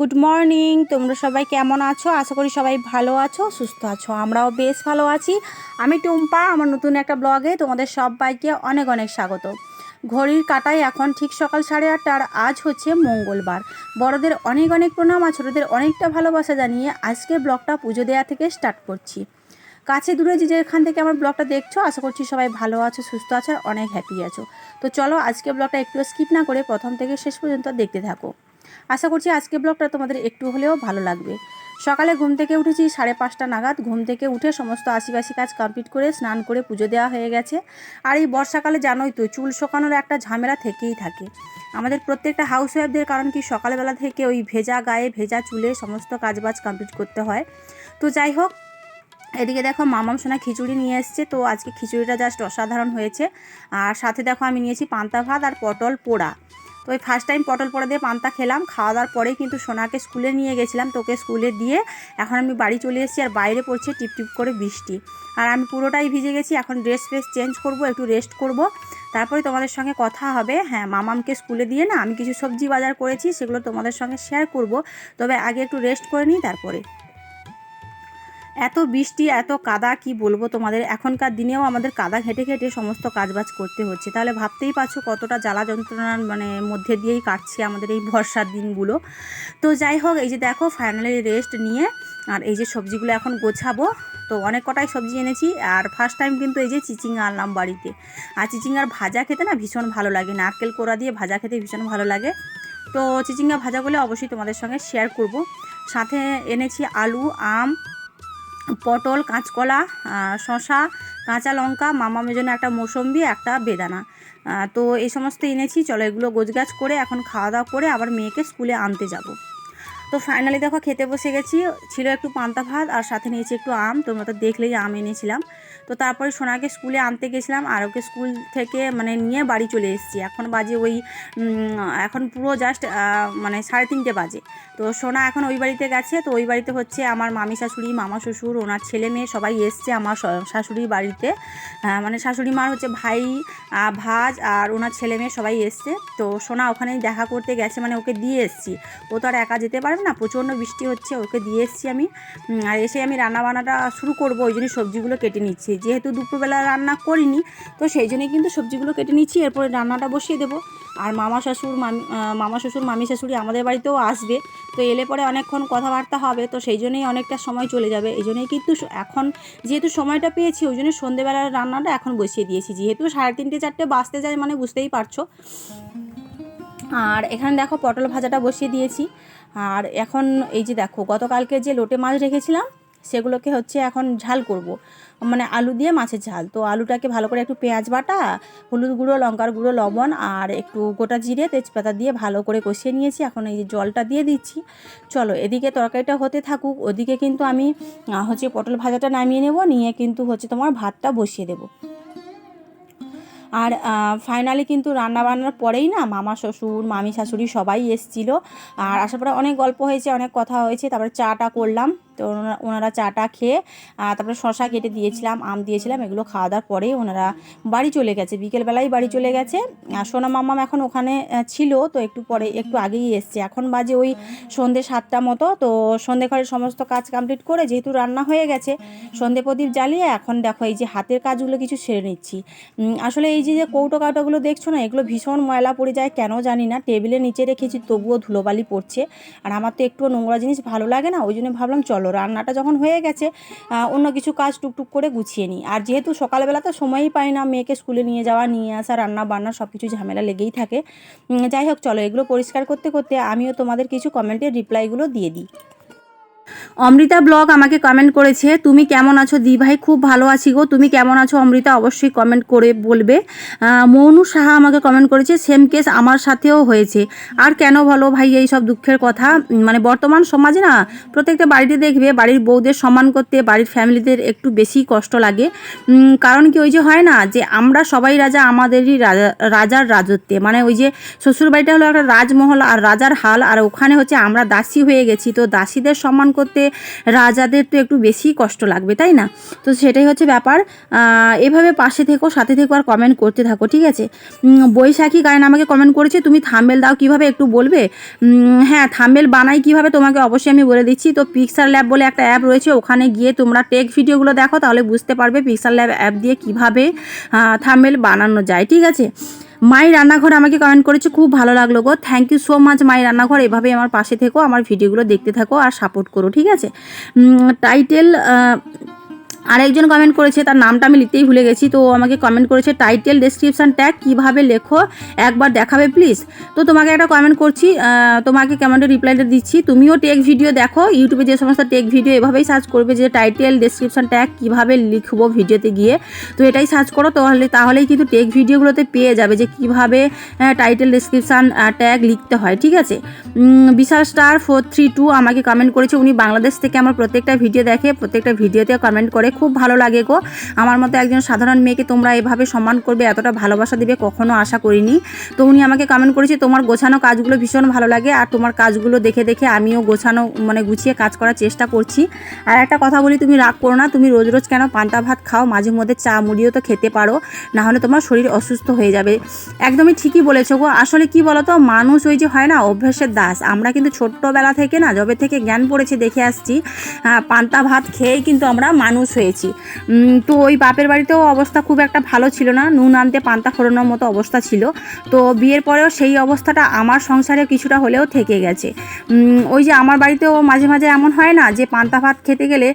Good morning. তোমরা সবাই কেমন আছো? আশা করি সবাই ভালো আছো, সুস্থ আছো। আমরাও বেশ ভালো আছি। আমি টুম্পা, আমার নতুন একটা ব্লগে তোমাদের সবাইকে অনেক অনেক স্বাগত। ঘড়ির কাটায় এখন ঠিক সকাল সাড়ে আটটা, আর আজ হচ্ছে মঙ্গলবার। বড়দের অনেক অনেক প্রণাম, আর ছোটোদের অনেকটা ভালোবাসা জানিয়ে আজকে ব্লগটা পুজো দেওয়া থেকে স্টার্ট করছি। কাছে দূরে যে যেখান থেকে আমার ব্লগটা দেখছ, আশা করছি সবাই ভালো আছো, সুস্থ আছো, আর অনেক হ্যাপি আছো। তো চলো আজকে ব্লগটা একটু স্কিপ না করে প্রথম থেকে শেষ পর্যন্ত দেখতে থাকো। আশা করছি আজকে ব্লগটা তোমাদের একটু হলেও ভালো লাগবে। সকালে ঘুম থেকে উঠেছি সাড়ে পাঁচটা নাগাদ। ঘুম থেকে উঠে সমস্ত আশিবাসি কাজ কমপ্লিট করে স্নান করে পুজো দেওয়া হয়ে গেছে। আর এই বর্ষাকালে জানোই তো, চুল শোকানোর একটা ঝামেলা থেকেই থাকে। আমাদের প্রত্যেকটা হাউস ওয়াইফদের কারণ কি, সকালবেলা থেকে ওই ভেজা গায়ে ভেজা চুলে সমস্ত কাজবাজ কমপ্লিট করতে হয়। তো যাই হোক, এদিকে দেখো মামাম সোনা খিচুড়ি নিয়ে এসছে। তো আজকে খিচুড়িটা জাস্ট অসাধারণ হয়েছে। আর সাথে দেখো আমি নিয়েছি পান্তা ভাত আর পটল পোড়া। তো ওই ফার্স্ট টাইম পটল পোড়া দিয়ে পান্তা খেলাম, খাওয়া দাওয়ার পরেই কিন্তু সোনাকে স্কুলে নিয়ে গেছিলাম তোকে স্কুলে দিয়ে এখন আমি বাড়ি চলে এসেছি আর বাইরে পড়ছে টিপ টিপ করে বৃষ্টি। আর আমি পুরোটাই ভিজে গেছি, এখন ড্রেস ফ্রেস চেঞ্জ করব, একটু রেস্ট করব। তারপরে তোমাদের সঙ্গে কথা হবে হ্যাঁ মামামকে স্কুলে দিয়ে না আমি কিছু সবজি বাজার করেছি, সেগুলো তোমাদের সঙ্গে শেয়ার করব। তবে আগে একটু রেস্ট করে নিই, তারপরে। এত বৃষ্টি, এত কাদা, কি বলব তোমাদের? এখনকার দিনেও আমাদের কাদা ঘেটে ঘেটে সমস্ত কাজবাজ করতে হচ্ছে। তাহলে ভাবতেই পারছ কতটা জ্বালা যন্ত্রণার মানে মধ্যে দিয়েই কাটছে আমাদের এই বর্ষার দিনগুলো। তো যাই হোক, এই যে দেখো ফাইনালি রেস্ট নিয়ে আর এই যে সবজিগুলো এখন গোছাবো। তো অনেক কটাই সবজি এনেছি আর ফার্স্ট টাইম কিন্তু এই যে চিচিঙ্গা আনলাম বাড়িতে। আর চিচিঙ্গার ভাজা খেতে না ভীষণ ভালো লাগে, নারকেল কোড়া দিয়ে ভাজা খেতে ভীষণ ভালো লাগে। তো চিচিঙ্গা ভাজাগুলো অবশ্যই তোমাদের সঙ্গে শেয়ার করব। সাথে এনেছি আলু, আম পটল, কাঁচকলা শশা কাঁচা লঙ্কা, মামা মেজনে, একটা মৌসম্বি, একটা বেদানা। তো এই সমস্ত এনেছি, চলো এগুলো গোছগাছ করে এখন খাওয়া দাওয়া করে আবার মেয়েকে স্কুলে আনতে যাব। তো ফাইনালি দেখো, খেতে বসে গেছি, ছিল একটু পান্তা ভাত আর সাথে নিয়েছি একটু আম, তোমরা তো দেখলেই আম এনেছিলাম। তো তারপরে সোনাকে স্কুলে আনতে গেছিলাম আর ওকে স্কুল থেকে মানে নিয়ে বাড়ি চলে এসেছি। এখন বাজে ওই এখন পুরো জাস্ট মানে সাড়ে তিনটে বাজে। তো সোনা এখন ওই বাড়িতে গেছে। তো ওই বাড়িতে হচ্ছে আমার মামি শাশুড়ি, মামা শ্বশুর, ওনার ছেলে মেয়ে সবাই এসছে আমার শাশুড়ির বাড়িতে। মানে শাশুড়ি মার হচ্ছে ভাই ভাজ আর ওনার ছেলে মেয়ে সবাই এসছে। তো সোনা ওখানেই দেখা করতে গেছে মানে ওকে দিয়ে এসছি। ও তো আর একা যেতে পারবে না, প্রচণ্ড বৃষ্টি হচ্ছে, ওকে দিয়ে এসছি আমি। আর এসে আমি রান্না বান্নাটা শুরু করব, ওই জন্য সবজিগুলো কেটে নিচ্ছি। যেহেতু দুপুরবেলা রান্না করিনি, তো সেই জন্যই কিন্তু সবজিগুলো কেটে নিচ্ছি, এরপরে রান্নাটা বসিয়ে দেবো। আর মামা শাশুড়, মামি মামা শ্বশুর, মামি শাশুড়ি আমাদের বাড়িতেও আসবে, তো এলে পরে অনেকক্ষণ কথাবার্তা হবে, তো সেই জন্যই অনেকটা সময় চলে যাবে। এই জন্যই কিন্তু এখন যেহেতু সময়টা পেয়েছি, ওই জন্য সন্ধেবেলার রান্নাটা এখন বসিয়ে দিয়েছি। যেহেতু সাড়ে তিনটে, চারটে বাজতে যায় মানে বুঝতেই পারছ। আর এখানে দেখো পটল ভাজাটা বসিয়ে দিয়েছি। আর এখন এই যে দেখো, গতকালকে যে লোটে মাছ রেখেছিলাম সেগুলোকে হচ্ছে এখন ঝাল করব। মানে আলু দিয়ে মাছের ঝাল। তো আলুটাকে ভালো করে একটু পেঁয়াজ বাটা, হলুদ গুঁড়ো, লঙ্কার গুঁড়ো, লবণ আর একটু গোটা জিরে, তেজপাতা দিয়ে ভালো করে কষিয়ে নিয়েছি। এখন এই যে জলটা দিয়ে দিচ্ছি। চলো, এদিকে তরকারিটা হতে থাকুক। ওদিকে কিন্তু আমি হচ্ছে পটল ভাজাটা নামিয়ে নেব। নিয়ে কিন্তু হচ্ছে তোমার ভাতটা বসিয়ে দেবো। আর ফাইনালি কিন্তু রান্না বান্নার পরেই না মামা শ্বশুর, মামি শাশুড়ি সবাই এসছিল। আর আসার পরে অনেক গল্প হয়েছে, অনেক কথা হয়েছে। তারপরে চাটা করলাম। তো ওনারা চাটা খেয়ে তারপরে শশা কেটে দিয়েছিলাম, আম দিয়েছিলাম, এগুলো খাওয়া দাওয়ার পরেই ওনারা বাড়ি চলে গেছে। বিকেলবেলায় বাড়ি চলে গেছে। আর সোনা মামাম এখন ওখানে ছিল, তো একটু পরে, একটু আগেই এসছে। এখন বাজে ওই সন্ধে সাতটা মতো, তো সন্ধে ঘরের সমস্ত কাজ কমপ্লিট করে যেহেতু রান্না হয়ে গেছে, সন্ধে প্রদীপ জ্বালিয়ে এখন দেখো এই যে হাতের কাজগুলো কিছু সেরে নিচ্ছি। আসলে এই যে যে কৌটো কাউটোগুলো দেখছ না, এগুলো ভীষণ ময়লা পড়ে যায়, কেন জানি না, টেবিলের নিচে রেখেছি, তবুও ধুলোবালি পড়ছে। আর আমার তো একটু নোংরা জিনিস ভালো লাগে না, ওই জন্য ভাবলাম চলো রান্নাটা যখন হয়ে গেছে অন্য কিছু কাজ টুকটুক করে গুছিয়ে নিই। আর যেহেতু সকালবেলা তো সময়ই পাই না, মেয়েকে স্কুলে নিয়ে যাওয়া, নিয়ে আসা, রান্না বান্না সব কিছু ঝামেলা লেগেই থাকে। যাই হোক, চলো এগুলো পরিষ্কার করতে করতে আমিও তোমাদের কিছু কমেন্টের রিপ্লাইগুলো দিয়ে দিই। অমৃতা ব্লগ আমাকে কমেন্ট করেছে, তুমি কেমন আছো? দি ভাই খুব ভালো আছি গো। তুমি কেমন আছো? অমৃতা অবশ্যই কমেন্ট করে বলবে। মৌনু সাহা আমাকে কমেন্ট করেছে সেম কেস আমার সাথেও হয়েছে। আর কেন বলো ভাই এই সব দুঃখের কথা? মানে বর্তমান সমাজে না, প্রত্যেকটা বাড়িতে দেখবে, বাড়ির বউদের সম্মান করতে, বাড়ির ফ্যামিলিদের একটু বেশি কষ্ট লাগে। কারণ কি ওই যে হয় না, যে আমরা সবাই রাজা, আমাদেরই রাজা রাজার রাজত্বে। মানে ওই যে শ্বশুর বাড়িটা হলো একটা রাজমহল আর রাজার হাল, আর ওখানে হচ্ছে আমরা দাসী হয়ে গেছি। তো দাসীদের সম্মান করতে রাজাদের তো একটু বেশি কষ্ট লাগবে, তাই না? তো সেটাই হচ্ছে ব্যাপার। এভাবে পাশে থেকো, সাথে থেকো আর কমেন্ট করতে থাকো, ঠিক আছে? বৈশাখী গায়ন আমাকে কমেন্ট করেছে, তুমি থাম্বেল দাও, কীভাবে একটু বলবে? হ্যাঁ থাম্বেল বানাই কীভাবে তোমাকে অবশ্যই আমি বলে দিচ্ছি। তো পিক্সার ল্যাব বলে একটা অ্যাপ রয়েছে, ওখানে গিয়ে তোমরা টেক ভিডিওগুলো দেখো, তাহলে বুঝতে পারবে পিক্সার ল্যাব অ্যাপ দিয়ে কীভাবে থাম্বেল বানানো যায়, ঠিক আছে? মাই রান্নাঘর আমাকে কমেন্ট করেছে, খুব ভালো লাগল গো। Thank you so much my রান্নাঘর। এভাবে আমার পাশে থেকো, আমার ভিডিওগুলো দেখতে থাকো আর সাপোর্ট করো, ঠিক আছে? টাইটেল আরেকজন কমেন্ট করেছে, তার নামটা আমি লিখতেই ভুলে গেছি, তো আমাকে কমেন্ট করেছে টাইটেল ডেসক্রিপশন ট্যাগ কীভাবে লেখো, একবার দেখাবে প্লিজ তো তোমাকে একটা কমেন্ট করছি তোমাকে কমেন্টে রিপ্লাইটা দিচ্ছি। তুমিও টেক ভিডিও দেখো ইউটিউবে যে সমস্ত টেক ভিডিও এভাবেই সার্চ করবে যে টাইটেল ডেসক্রিপশন ট্যাগ কীভাবে লিখব ভিডিওতে গিয়ে। তো এটাই সার্চ করো, তাহলে, তাহলেই কিন্তু টেক ভিডিওগুলোতে পেয়ে যাবে যে কীভাবে টাইটেল ডেসক্রিপশান ট্যাগ লিখতে হয়, ঠিক আছে? Bishal star four three two আমাকে কমেন্ট করেছে, উনি বাংলাদেশ থেকে আমার প্রত্যেকটা ভিডিও দেখে, প্রত্যেকটা ভিডিওতে কমেন্ট করে। খুব ভালো লাগে গো। আমার মতো একজন সাধারণ মেয়েকে তোমরা এভাবে সম্মান করবে, এতটা ভালোবাসা দিবে কখনো আশা করিনি। তো উনি আমাকে কমেন্ট করেছে, তোমার গোছানো কাজগুলো ভীষণ ভালো লাগে আর তোমার কাজগুলো দেখে দেখে আমিও গোছানো মানে গুছিয়ে কাজ করার চেষ্টা করছি। আর একটা কথা বলি, তুমি রাগ করো না, তুমি রোজ রোজ কেন পান্তা ভাত খাও? মাঝে মধ্যে চা মুড়িও তো খেতে পারো না হলে তোমার শরীর অসুস্থ হয়ে যাবে। একদমই ঠিকই বলেছ গো। আসলে কি বলতো, মানুষ ওই যে হয় না, অভ্যাসের দাস। আমরা কিন্তু ছোট্টবেলা থেকে না, যবে থেকে জ্ঞান পড়েছে দেখে আসছি পান্তা ভাত খেয়েই কিন্তু আমরা মানুষ হয়েছি উম, তো ওই বাপের বাড়িতেও অবস্থা খুব একটা ভালো ছিল না। নুন আনতে পান্তা ফোড়ানোর মতো অবস্থা ছিল। তো বিয়ের পরেও সেই অবস্থাটা আমার সংসারে কিছুটা হলেও থেকে গেছে। ওই যে আমার বাড়িতেও মাঝে মাঝে এমন হয় না যে পান্তা ভাত খেতে গেলে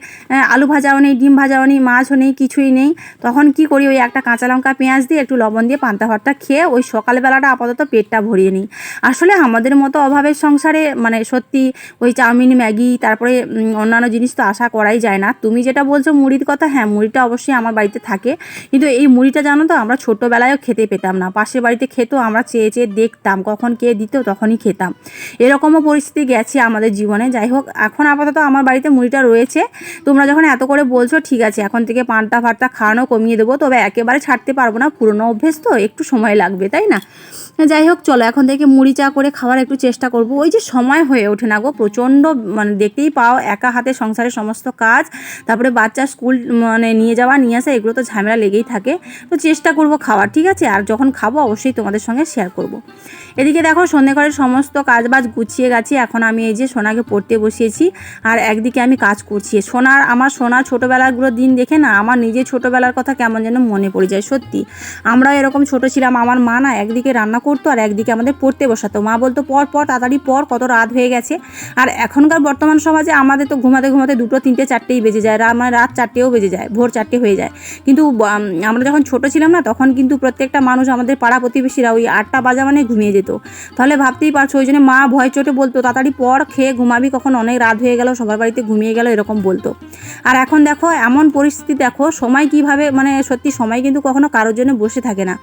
আলু ভাজাও নেই ডিম ভাজাও নেই মাছও নেই কিছুই নেই। তখন কি করি ওই একটা কাঁচা লঙ্কা পেঁয়াজ দিয়ে একটু লবণ দিয়ে পান্তা ভাতটা খেয়ে ওই সকালবেলাটা আপাতত পেটটা ভরিয়ে নিই। আসলে আমাদের মতো অভাবের সংসারে মানে সত্যি ওই চাউমিন ম্যাগি তারপরে অন্যান্য জিনিস তো আশা করাই যায় না। তুমি যেটা বলছো মুড়ির কথা হ্যাঁ মুড়িটা অবশ্যই আমার বাড়িতে থাকে। কিন্তু এই মুড়িটা জানো তো, আমরা ছোটোবেলায়ও খেতে পেতাম না। পাশের বাড়িতে খেতো, আমরা চেয়ে চেয়ে দেখতাম, কখন কে দিত তখনই খেতাম। এরকমও পরিস্থিতি গেছে আমাদের জীবনে। যাই হোক, এখন আপাতত আমার বাড়িতে মুড়িটা রয়েছে। তোমরা যখন এত করে বলছো, ঠিক আছে, এখন থেকে পান্তা ফান্তা খাওয়ানো কমিয়ে দেবো। তবে একেবারে ছাড়তে পারব না, পুরনো অভ্যেস তো, একটু সময় লাগবে, তাই না? যাই হোক, চলো, এখন থেকে মুড়ি চা করে খাওয়ার একটু চেষ্টা করব। ওই যে সময় হয়ে ওঠে না গো, প্রচণ্ড মানে দেখতেই পাও, একা হাতে সংসারের সমস্ত কাজ, তারপরে বাচ্চা স্কুল মানে নিয়ে যাওয়া, নিয়ে আসা, এগুলো তো ঝামেলা লেগেই থাকে। তো চেষ্টা করব খাওয়ার, ঠিক আছে? আর যখন খাব, অবশ্যই তোমাদের সঙ্গে শেয়ার করব। এদিকে দেখো সন্ধ্যেঘরের সমস্ত কাজবাজ গুছিয়ে গেছি, এখন আমি এই যে সোনাকে পড়তে বসিয়েছি, আর একদিকে আমি কাজ করছি। সোনার, আমার সোনার ছোটোবেলাগুলো দিন দেখে না, আমার নিজের ছোটোবেলার কথা কেমন যেন মনে পড়ে যায়, সত্যি। আমরা এরকম ছোট ছিলাম, আমার মা না একদিকে রান্না করতো আর একদিকে আমাদের পড়তে বসাতো। মা বলতো পর পর তাড়াতাড়ি পর কত রাত হয়ে গেছে। আর এখনকার বর্তমান সমাজে আমাদের তো ঘুমাতে ঘুমাতে দুটো, তিনটে, চারটেই বেজে যায়। মানে রাত চারটেও বেজে যায়, ভোর চারটে হয়ে যায়। কিন্তু আমরা যখন ছোট ছিলাম না, তখন কিন্তু প্রত্যেকটা মানুষ আমাদের পাড়া প্রতিবেশীরা ওই আটটা বাজা মানে ঘুমিয়ে যেত। তাহলে ভাবতেই পারছ, ওই জন্য মা ভয় চোটে বলতো, তাড়াতাড়ি পর খেয়ে ঘুমাবি কখন? অনেক রাত হয়ে গেল, সবার বাড়িতে ঘুমিয়ে গেল, এরকম বলতো। আর এখন দেখো, এমন পরিস্থিতি দেখো, সময় কীভাবে মানে সত্যি সময় কিন্তু কখনো কারোর জন্য বসে থাকে না।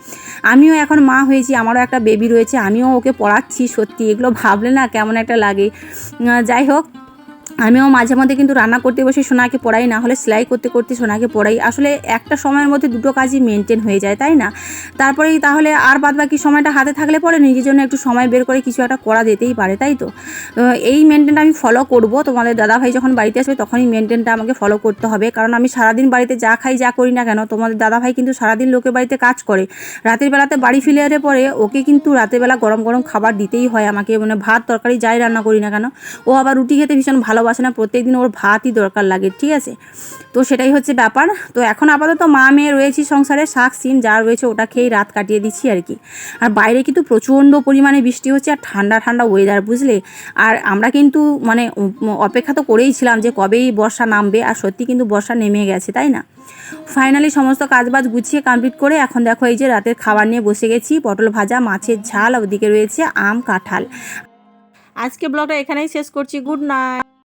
আমিও এখন মা হয়েছি, আমারও একটা বেবি রয়েছে, আমিও ওকে পড়াচ্ছি সত্যি। এগুলো ভাবলে না কেমন একটা লাগে। যাই হোক আমিও মাঝে মধ্যে কিন্তু রান্না করতে বসে সোনাকে পড়াই, না হলে সেলাই করতে করতে সোনাকে পড়াই। আসলে একটা সময়ের মধ্যে দুটো কাজই মেনটেন হয়ে যায়, তাই না? তারপরেই তাহলে আর বাদ বাকি সময়টা হাতে থাকলে পরে নিজের জন্য একটু সময় বের করে কিছু একটা করা যেতেই পারে, তাই তো? এই মেনটেনটা আমি ফলো করব। তোমাদের দাদাভাই যখন বাড়িতে আসবে তখনই মেনটেনটা আমাকে ফলো করতে হবে। কারণ আমি সারাদিন বাড়িতে যা খাই, যা করি না কেন, তোমাদের দাদাভাই কিন্তু সারাদিন লোকের বাড়িতে কাজ করে। রাতের বেলাতে বাড়ি ফিরে এলে পরে ওকে কিন্তু রাতের বেলা গরম গরম খাবার দিতেই হয় আমাকে। মানে ভাত, তরকারি যাই রান্না করি না কেন, ও আবার রুটি খেতে ভীষণ ভালোবাসে না, প্রত্যেকদিন ওর ভাতই দরকার লাগে, ঠিক আছে? তো সেটাই হচ্ছে ব্যাপার। তো এখন আপাতত মা মেয়ে রয়েছি সংসারে, শাক, সিম যা রয়েছে ওটা খেয়েই রাত কাটিয়ে দিচ্ছি আর কি। আর বাইরে কিন্তু প্রচণ্ড পরিমাণে বৃষ্টি হচ্ছে আর ঠান্ডা ঠান্ডা ওয়েদার বুঝলে? আর আমরা কিন্তু মানে অপেক্ষা তো করেই ছিলাম যে কবেই বর্ষা নামবে, আর সত্যি কিন্তু বর্ষা নেমে গেছে, তাই না? ফাইনালি সমস্ত কাজবাজ গুছিয়ে কমপ্লিট করে এখন দেখো এই যে রাতের খাবার নিয়ে বসে গেছি, পটল ভাজা, মাছের ঝাল, ওদিকে রয়েছে আম, কাঁঠাল। আজকে ব্লগটা এখানেই শেষ করছি গুড নাইট